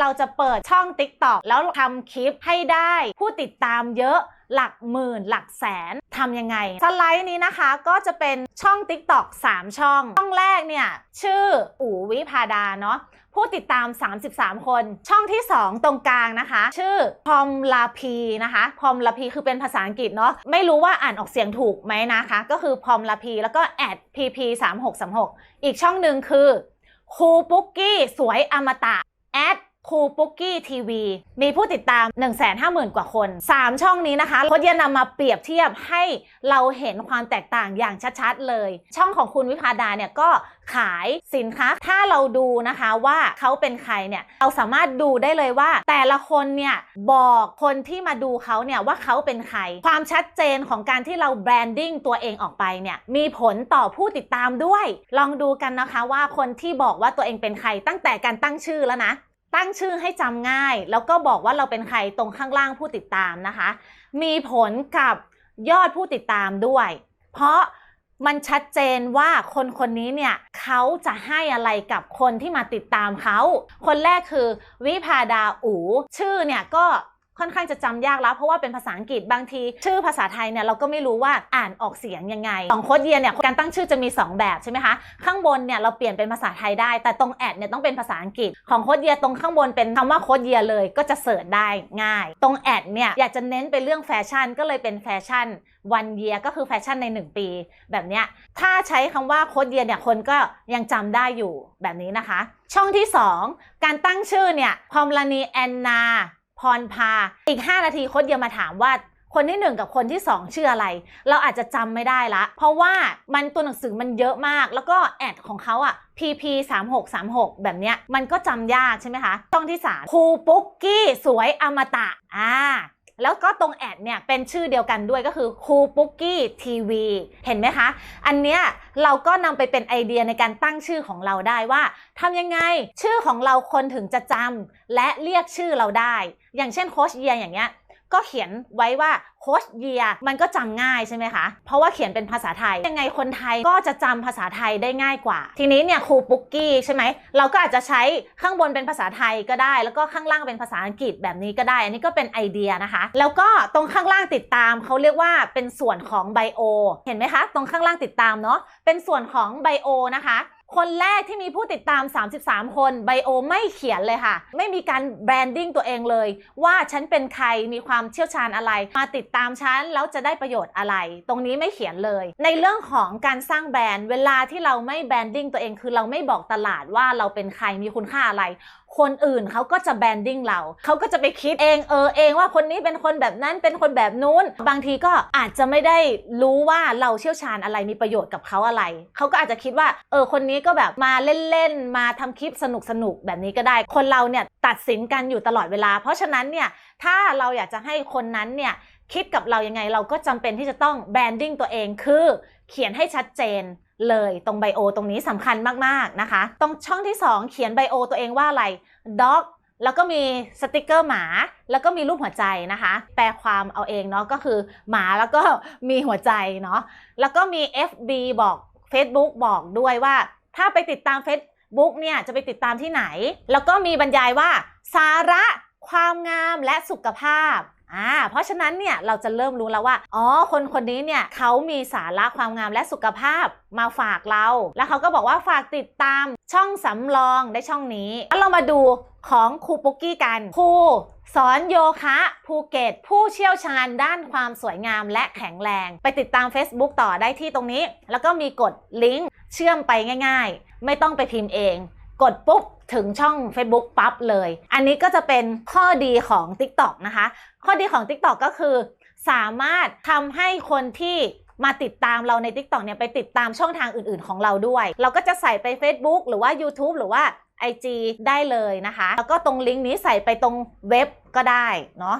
เราจะเปิดช่อง TikTok แล้วทำคลิปให้ได้ ผู้ติดตามเยอะหลักหมื่น หลักแสนทำยังไง สไลด์นี้นะคะก็จะเป็นช่อง TikTok 3 ช่อง ช่องแรกเนี่ย ชื่ออู๋วิพาดาเนาะผู้ติดตาม 33 คน ช่องที่ 2 ตรงกลางนะคะ ชื่อพอมลาพีนะคะ พอมลาพีคือเป็นภาษาอังกฤษเนาะ ไม่รู้ว่าอ่านออกเสียงถูกไหมนะคะ ก็คือพอมลาพีแล้วก็แอด pp 3 6 3 6อีกช่องหนึ่งคือครูปุ๊กกี้สวยอมตะแอด ครูปุ๊กกี้ทีวีมีผู้ติดตาม 150,000 กว่าคน 3 ช่องนี้นะคะโคดเยนนำมาเปรียบเทียบให้เราเห็นความแตกต่างอย่างชัดๆเลย ช่องของคุณวิพาดาเนี่ยก็ขายสินค้า ถ้าเราดูนะคะว่าเขาเป็นใครเนี่ยเราสามารถดูได้เลยว่า แต่ละคนเนี่ยบอกคนที่มาดูเขาเนี่ยว่าเขาเป็นใคร ความชัดเจนของการที่เราแบรนดิ้งตัวเองออกไปเนี่ยมีผลต่อผู้ติดตามด้วย ลองดูกันนะคะว่าคนที่บอกว่าตัวเองเป็นใครตั้งแต่การตั้งชื่อแล้วนะ ตั้งชื่อให้จำง่าย แล้วก็บอกว่าเราเป็นใครตรงข้างล่างผู้ติดตามนะคะ มีผลกับยอดผู้ติดตามด้วย เพราะมันชัดเจนว่าคนคนนี้เนี่ยเขาจะให้อะไรกับคนที่มาติดตามเขา คนแรกคือวิพาดาอู ชื่อเนี่ยก็ ค่อนข้างจะจำยากแล้ว เพราะว่าเป็นภาษาอังกฤษบางที ชื่อภาษาไทยเนี่ยเราก็ไม่รู้ว่าอ่านออกเสียงยังไงของโค้ดเยียเนี่ยการตั้งชื่อจะมี 2 แบบใช่ไหมคะ ข้างบนเนี่ยเราเปลี่ยนเป็นภาษาไทยได้ แต่ตรงแอดเนี่ยต้องเป็นภาษาอังกฤษของโค้ดเยียตรงข้างบนเป็นคำว่าโค้ดเยียเลยก็จะเสิร์ชได้ง่าย ตรงแอดเนี่ยอยากจะเน้นไปเรื่องแฟชั่นก็เลยเป็นแฟชั่นวันเยียก็คือแฟชั่นใน 1 ปี แบบเนี้ยถ้าใช้คำว่าโค้ดเยียเนี่ยคนก็ยังจำได้อยู่แบบนี้นะคะ ช่องที่ 2 การตั้งชื่อเนี่ยพอมลานีแอนนา พรพา อีก 5 นาทีโค้ดเยียมาถามว่าคนที่ 1 กับคนที่ 2 ชื่ออะไร เราอาจจะจำไม่ได้ละ เพราะว่ามันตัวหนังสือมันเยอะมาก แล้วก็แอดของเขาอะ pp 3 6 3 6แบบเนี้ยมันก็จำยากใช่ไหมคะช่องที่ 3 ครูปุ๊กกี้สวยอมตะอ่า แล้วก็ตรงแอดเนี่ยเป็นชื่อเดียวกันด้วยก็คือครูปุ๊กกี้ทีวีเห็นไหมคะ อันเนี้ยเราก็นำไปเป็นไอเดียในการตั้งชื่อของเราได้ว่าทำยังไงชื่อของเราคนถึงจะจำและเรียกชื่อเราได้ อย่างเช่นโคชเยียอย่างเงี้ย ก็เขียนไว้ว่าโคชเยียมันก็จำง่ายใช่ไหมคะ เพราะว่าเขียนเป็นภาษาไทย ยังไงคนไทยก็จะจำภาษาไทยได้ง่ายกว่า ทีนี้เนี่ยครูปุ๊กกี้ใช่ไหม เราก็อาจจะใช้ข้างบนเป็นภาษาไทยก็ได้ แล้วก็ข้างล่างเป็นภาษาอังกฤษแบบนี้ก็ได้ อันนี้ก็เป็นไอเดียนะคะ แล้วก็ตรงข้างล่างติดตามเขาเรียกว่าเป็นส่วนของไบโอเห็นไหมคะ ตรงข้างล่างติดตามเนาะเป็นส่วนของไบโอนะคะ คนแรกที่มีผู้ติดตาม 33 คนไบโอไม่เขียนเลยค่ะ ไม่มีการแบรนดิ้งตัวเองเลย ว่าฉันเป็นใครมีความเชี่ยวชาญอะไร มาติดตามฉันแล้วจะได้ประโยชน์อะไร ตรงนี้ไม่เขียนเลย ในเรื่องของการสร้างแบรนด์ เวลาที่เราไม่แบรนดิ้งตัวเองคือเราไม่บอกตลาดว่าเราเป็นใครมีคุณค่าอะไร คนอื่นเขาก็จะแบนดิ้งเรา เขาก็จะไปคิดเองเออเองว่าคนนี้เป็นคนแบบนั้นเป็นคนแบบนู้น บางทีก็อาจจะไม่ได้รู้ว่าเราเชี่ยวชาญอะไรมีประโยชน์กับเขาอะไร เขาก็อาจจะคิดว่า เออคนนี้ก็แบบมาเล่นๆ มาทำคลิปสนุกๆแบบนี้ก็ได้ คนเราเนี่ยตัดสินกันอยู่ตลอดเวลา เพราะฉะนั้นเนี่ยถ้าเราอยากจะให้คนนั้นเนี่ย คิดกับเรายังไงเราก็จำเป็นที่จะต้องแบรนดิ้งตัวเองคือ เขียนให้ชัดเจนเลยตรงไบโอตรงนี้สำคัญมากๆนะคะ ตรงช่องที่ 2 เขียนไบโอตัวเองว่าอะไร dog แล้วก็มีสติกเกอร์หมา แล้วก็มีรูปหัวใจนะคะ แปลความเอาเองเนาะก็คือหมาแล้วก็มีหัวใจเนาะแล้วก็มี FB บอก Facebook บอกด้วยว่า ถ้าไปติดตาม Facebook เนี่ยจะไปติดตามที่ไหน แล้วก็มีบรรยายว่า สาระ ความงามและสุขภาพ อ่าเพราะฉะนั้นเนี่ยเราจะเริ่มรู้แล้วว่า อ๋อ คนคนนี้เนี่ยเขามีสาระความงามและสุขภาพมาฝากเรา แล้วเขาก็บอกว่าฝากติดตามช่องสำรองได้ช่องนี้แล้วเรามาดูของครูปุ๊กกี้กันครูสอนโยคะภูเก็ตผู้เชี่ยวชาญด้านความสวยงามและแข็งแรง ไปติดตาม Facebook ต่อได้ที่ตรงนี้ แล้วก็มีกดลิงก์เชื่อมไปง่าย ๆ ไม่ต้องไปพิมพ์เอง กดปุ๊บถึงช่อง Facebook ปั๊บเลย อันนี้ก็จะเป็นข้อดีของ TikTok นะคะ ข้อดีของ TikTok ก็คือ สามารถทำให้คนที่มาติดตามเราใน TikTok เนี่ยไปติดตามช่องทางอื่นๆของเราด้วย เราก็จะใส่ไป Facebook หรือว่า YouTube หรือว่า IG ได้เลยนะคะ แล้วก็ตรงลิงก์นี้ใส่ไปตรงเว็บก็ได้เนาะ